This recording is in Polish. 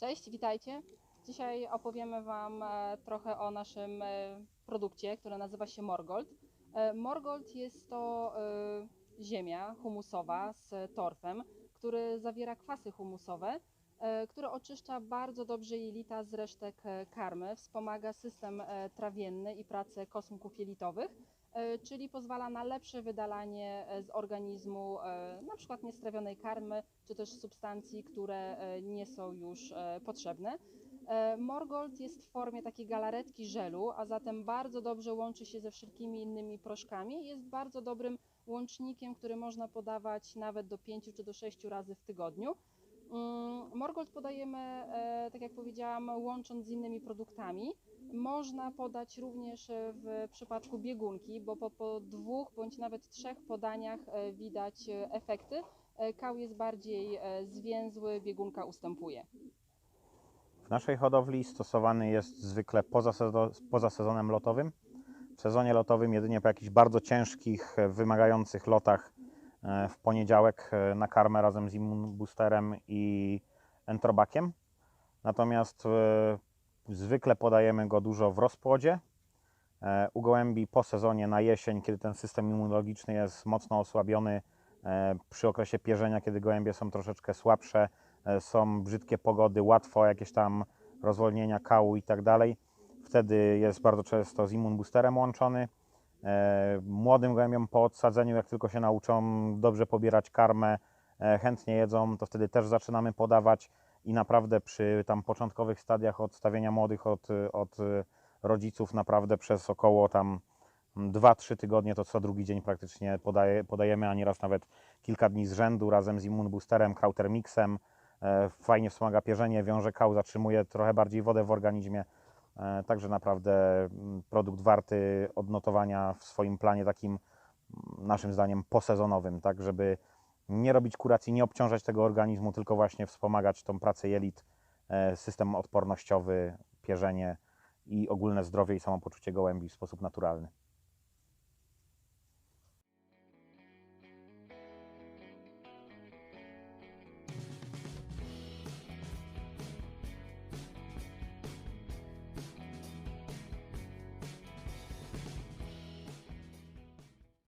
Cześć, witajcie. Dzisiaj opowiemy Wam e, trochę o naszym e, produkcie, który nazywa się Morgold. E, Morgold jest to ziemia humusowa z torfem, który zawiera kwasy humusowe, które oczyszcza bardzo dobrze jelita z resztek e, karmy, wspomaga system e, trawienny i pracę kosmków jelitowych, e, czyli pozwala na lepsze wydalanie e, z organizmu e, przykład niestrawionej karmy, czy też substancji, które e, nie są już e, potrzebne. E, Morgold jest w formie takiej galaretki żelu, a zatem bardzo dobrze łączy się ze wszelkimi innymi proszkami. Jest bardzo dobrym łącznikiem, który można podawać nawet do 5 czy do 6 razy w tygodniu. Mm, Morgold podajemy, e, tak jak powiedziałam, łącząc z innymi produktami. Można podać również e, w przypadku biegunki, bo po, po dwóch bądź nawet trzech podaniach e, widać efekty. Kał jest bardziej zwięzły, biegunka ustępuje. W naszej hodowli stosowany jest zwykle poza, poza sezonem lotowym. W sezonie lotowym jedynie po jakichś bardzo ciężkich, wymagających lotach w poniedziałek e, na karmę razem z Immun Boosterem i Entrobakiem. Natomiast e, zwykle podajemy go dużo w rozpłodzie. E, U gołębi po sezonie na jesień, kiedy ten system immunologiczny jest mocno osłabiony, e, przy okresie pierzenia, kiedy gołębie są troszeczkę słabsze, e, są brzydkie pogody, łatwo jakieś tam rozwolnienia kału i tak dalej. Wtedy jest bardzo często z immun boosterem łączony. E, Młodym gołębiom po odsadzeniu, jak tylko się nauczą dobrze pobierać karmę, e, chętnie jedzą, to wtedy też zaczynamy podawać i naprawdę przy tam początkowych stadiach odstawienia młodych od, od rodziców naprawdę przez około tam 2-3 tygodnie to co drugi dzień praktycznie podaje, podajemy, a nieraz nawet kilka dni z rzędu razem z immun boosterem, krauter mixem. E, Fajnie wspomaga pierzenie, wiąże kał, zatrzymuje trochę bardziej wodę w organizmie. E, Także naprawdę mm, produkt warty odnotowania w swoim planie takim mm, naszym zdaniem posezonowym, tak żeby nie robić kuracji, nie obciążać tego organizmu, tylko właśnie wspomagać tą pracę jelit, e, system odpornościowy, pierzenie i ogólne zdrowie i samopoczucie gołębi w sposób naturalny.